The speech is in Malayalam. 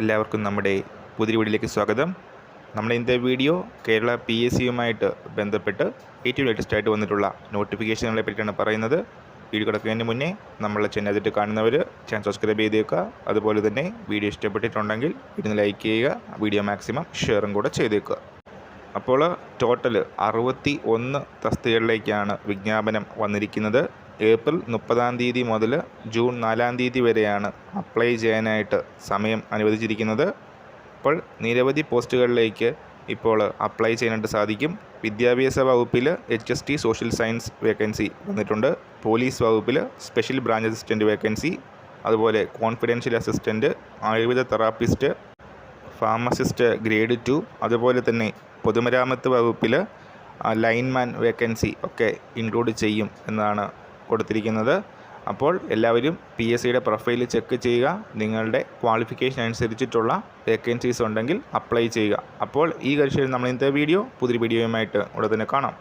എല്ലാവർക്കും നമ്മുടെ പുതിയ വീഡിയോയിലേക്ക് സ്വാഗതം. നമ്മുടെ ഇന്നത്തെ വീഡിയോ കേരള പി എസ് സിയുമായിട്ട് ബന്ധപ്പെട്ട് ഏറ്റവും ലേറ്റസ്റ്റ് ആയിട്ട് വന്നിട്ടുള്ള നോട്ടിഫിക്കേഷനുകളെ പറ്റിയാണ് പറയുന്നത്. വീഡിയോ കിടക്കുന്നതിന് മുന്നേ നമ്മളെ ചാനൽ കാണുന്നവർ ചാനൽ സബ്സ്ക്രൈബ് ചെയ്തേക്കുക. അതുപോലെ തന്നെ വീഡിയോ ഇഷ്ടപ്പെട്ടിട്ടുണ്ടെങ്കിൽ ഇരുന്ന് ലൈക്ക് ചെയ്യുക വീഡിയോ മാക്സിമം ഷെയറും കൂടെ ചെയ്തേക്കുക. അപ്പോൾ ടോട്ടൽ അറുപത്തി ഒന്ന് തസ്തികകളിലേക്കാണ് വിജ്ഞാപനം വന്നിരിക്കുന്നത്. ഏപ്രിൽ മുപ്പതാം തീയതി മുതൽ ജൂൺ നാലാം തീയതി വരെയാണ് അപ്ലൈ ചെയ്യാനായിട്ട് സമയം അനുവദിച്ചിരിക്കുന്നത്. അപ്പോൾ നിരവധി പോസ്റ്റുകളിലേക്ക് ഇപ്പോൾ അപ്ലൈ ചെയ്യാനായിട്ട് സാധിക്കും. വിദ്യാഭ്യാസ വകുപ്പിൽ H S T social science vacancy വന്നിട്ടുണ്ട്. പോലീസ് വകുപ്പിൽ സ്പെഷ്യൽ ബ്രാഞ്ച് അസിസ്റ്റന്റ് വേക്കൻസി അതുപോലെ confidential assistant ayurveda therapist pharmacist grade two അതുപോലെ തന്നെ പൊതുമരാമത്ത് വകുപ്പിൽ ലൈൻമാൻ വേക്കൻസി ഒക്കെ ഇൻക്ലൂഡ് ചെയ്യും എന്നാണ് കൊടുത്തിരിക്കുന്നത്. അപ്പോൾ എല്ലാവരും പി എസ് സിയുടെ പ്രൊഫൈൽ ചെക്ക് ചെയ്യുക. നിങ്ങളുടെ ക്വാളിഫിക്കേഷൻ അനുസരിച്ചിട്ടുള്ള വേക്കൻസീസ് ഉണ്ടെങ്കിൽ അപ്ലൈ ചെയ്യുക. അപ്പോൾ ഈ കഴിച്ചു നമ്മൾ ഇന്നത്തെ വീഡിയോ പുതിയ വീഡിയോയുമായിട്ട് ഉടനെ തന്നെ കാണാം.